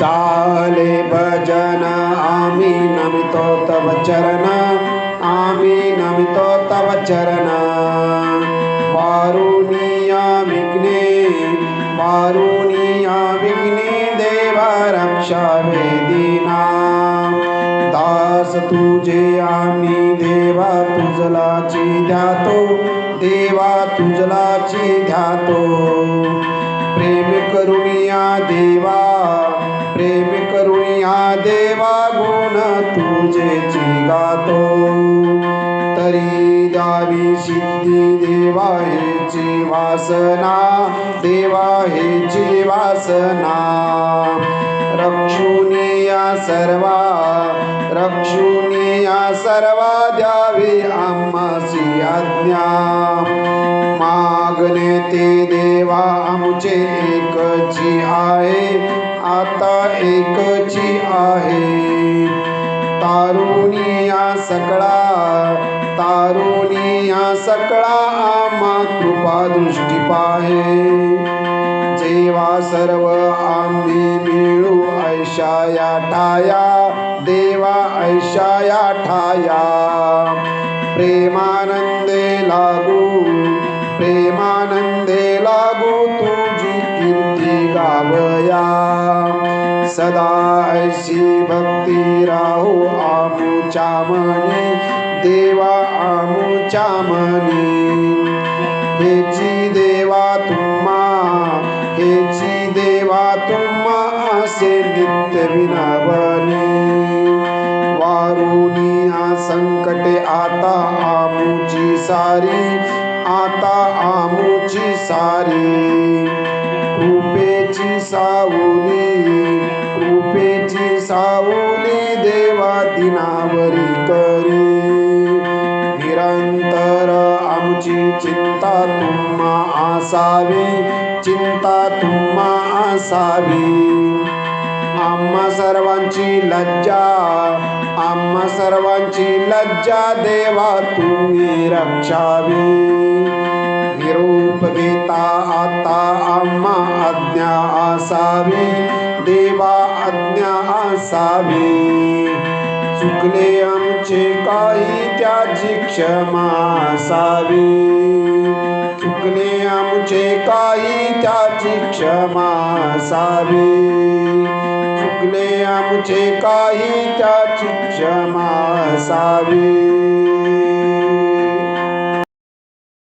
चाले भजन आम्ही नमितो तव चरण आम्ही नमितो तव चरण। वारुणिया विघ्ने वारुणिया विघ्ने, देवा रक्षा वेदिना। दास तुझे आम्ही, देवा तुझलाची ध्यातो, देवा तुझलाची ध्यातो। प्रेम करुणिया देवा देवा गुण तुझेची गातो तरी द्यावी सिद्धी देवा हेची वासना देवा हेची वासना रक्षुनिया सर्वा रक्षुनिया सर्वा द्यावी आम्हासी आज्ञा। मागणे ते देवा आमचे एकची आहे, आता एकची तारुणिया सकळा तारुणिया सकळा आम्हा कृपा दृष्टी पाहे. जेवा सर्व आम्ही मिळू ऐशाया ठाया देवा ऐशाया ठाया. प्रेमानंदे लागू प्रेमानंदे लागू तू सदा ऐसी भक्ति राहु आमुच्या मनी देवा आमुच्या मनी हेची देवा तुम्हा हेची देवा तुम्हा असे नित्य विनावनी। वारुणिया संकटे, आता आमुची सारी, आता आमुची सारी। कृपेची सावली दिनावरी करी। निरंतर आमची चिंता तुम्हा असावी, चिंता तुम्हा असावी। आम्हा सर्वांची लज्जा, आम्हा सर्वांची लज्जा देवा, तुम्ही रक्षावी। निरूप घेता आता आम्हा आज्ञा असावी, देवा आज्ञा असावी। चुकले आमचे काही त्याची क्षमा असावी चुकले आमचे काही त्याची क्षमा असावी चुकले आमचे काही त्याची क्षमा असावी